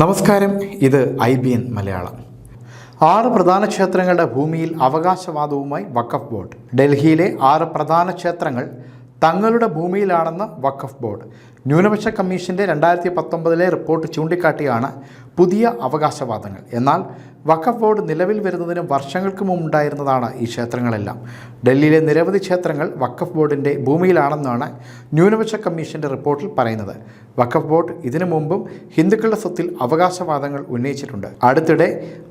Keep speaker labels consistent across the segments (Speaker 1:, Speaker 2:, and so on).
Speaker 1: നമസ്കാരം ഇത് I B N Malayalam. ആറ് പ്രധാന ക്ഷേത്രങ്ങളുടെ ഭൂമിയിൽ അവകാശവാദവുമായി വഖഫ് ബോർഡ്. ഡൽഹിയിലെ ആറ് പ്രധാന ക്ഷേത്രങ്ങൾ തങ്ങളുടെ ഭൂമിയിലാണെന്ന് വഖഫ് ബോർഡ്. ന്യൂനപക്ഷ കമ്മീഷന്റെ രണ്ടായിരത്തി പത്തൊമ്പതിലെ റിപ്പോർട്ട് ചൂണ്ടിക്കാട്ടിയാണ് പുതിയ അവകാശവാദങ്ങൾ. എന്നാൽ വഖഫ് ബോർഡ് നിലവിൽ വരുന്നതിന് വർഷങ്ങൾക്ക് മുമ്പുണ്ടായിരുന്നതാണ് ഈ ക്ഷേത്രങ്ങളെല്ലാം. ഡൽഹിയിലെ നിരവധി ക്ഷേത്രങ്ങൾ വഖഫ് ബോർഡിന്റെ ഭൂമിയിലാണെന്നാണ് ന്യൂനപക്ഷ കമ്മീഷന്റെ റിപ്പോർട്ടിൽ പറയുന്നത്. വഖഫ് ബോർഡ് ഇതിനു മുമ്പും ഹിന്ദുക്കളുടെ സ്വത്തിൽ അവകാശവാദങ്ങൾ ഉന്നയിച്ചിട്ടുണ്ട്. അടുത്തിടെ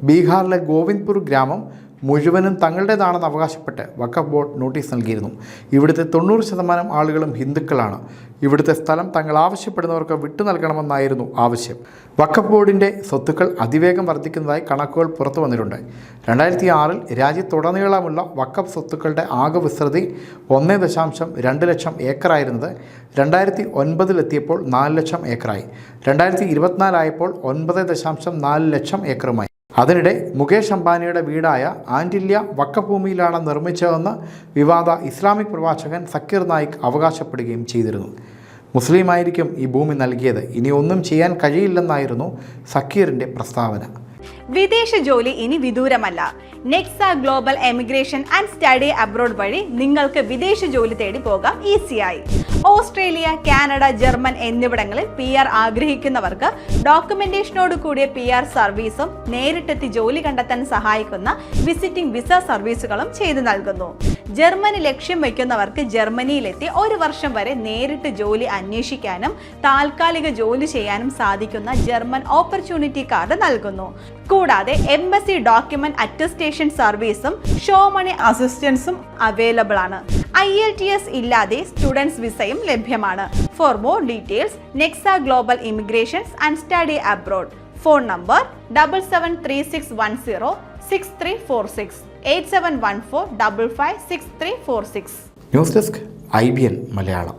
Speaker 1: ബീഹാറിലെ ഗോവിന്ദ്പൂർ ഗ്രാമം മുഴുവനും തങ്ങളുടേതാണെന്ന് അവകാശപ്പെട്ട് വഖഫ് ബോർഡ് നോട്ടീസ് നൽകിയിരുന്നു. ഇവിടുത്തെ തൊണ്ണൂറ് ശതമാനം ആളുകളും ഹിന്ദുക്കളാണ്. ഇവിടുത്തെ സ്ഥലം തങ്ങൾ ആവശ്യപ്പെടുന്നവർക്ക് വിട്ടു നൽകണമെന്നായിരുന്നു ആവശ്യം. വഖഫ് ബോർഡിന്റെ സ്വത്തുക്കൾ അതിവേഗം വർദ്ധിക്കുന്നതായി കണക്കുകൾ പുറത്തു വന്നിട്ടുണ്ട്. രണ്ടായിരത്തി ആറിൽ രാജ്യത്തുടനീളമുള്ള വഖഫ് സ്വത്തുക്കളുടെ ആകെ വിസ്തൃതി ഒന്നേ ദശാംശം രണ്ട് ലക്ഷം ഏക്കറായിരുന്നത് രണ്ടായിരത്തി ഒൻപതിലെത്തിയപ്പോൾ നാല് ലക്ഷം ഏക്കറായി. രണ്ടായിരത്തി ഇരുപത്തിനാലായപ്പോൾ ഒൻപത് ദശാംശം നാല് ലക്ഷം ഏക്കറുമായി. അതിനിടെ മുകേഷ് അംബാനിയുടെ വീടായ ആന്റില്യ വക്കഭൂമിയിലാണ് നിർമ്മിച്ചതെന്ന് വിവാദ ഇസ്ലാമിക് പ്രവാചകൻ സക്കീർ നായിക് അവകാശപ്പെടുകയും ചെയ്തിരുന്നു. മുസ്ലിമായിരിക്കും ഈ ഭൂമി നൽകിയത്. ഇനി ഒന്നും ചെയ്യാൻ കഴിയില്ലെന്നായിരുന്നു സക്കീറിന്റെ പ്രസ്താവന.
Speaker 2: വിദേശ ജോലി ഇനി വിദൂരമല്ല. Nexa global emigration and study abroad വഴി നിങ്ങൾക്ക് വിദേശ ജോലി തേടി പോകാം ഈസിയായി. ഓസ്ട്രേലിയ കാനഡ ജർമ്മൻ എന്നിവിടങ്ങളിൽ പി ആർ ആഗ്രഹിക്കുന്നവർക്ക് ഡോക്യുമെന്റേഷനോട് കൂടിയ പി ആർ സർവീസും നേരിട്ടെത്തി ജോലി കണ്ടെത്താൻ സഹായിക്കുന്ന വിസിറ്റിംഗ് വിസ സർവീസുകളും ചെയ്തു നൽകുന്നു. ജർമ്മനി ലക്ഷ്യം വയ്ക്കുന്നവർക്ക് ജർമ്മനിയിലെത്തി ഒരു വർഷം വരെ നേരിട്ട് ജോലി അന്വേഷിക്കാനും താൽക്കാലിക ജോലി ചെയ്യാനും സാധിക്കുന്ന ജർമ്മൻ ഓപ്പർച്യൂണിറ്റി കാർഡ് നൽകുന്നു. കൂടാതെ എംബസി ഡോക്യുമെന്റ് അറ്റസ്റ്റേഷൻ സർവീസും ഷോ മണി അസിസ്റ്റൻസും അവൈലബിൾ ആണ് ഐ എൽ ടി എസ് ഇല്ലാതെ സ്റ്റുഡൻസ് വിസയും ലഭ്യമാണ്. For more details Nexa global immigrations and study abroad phone number double seven three six one zero six three four six eight seven one four double five six three four six
Speaker 1: news desk I B N Malayalam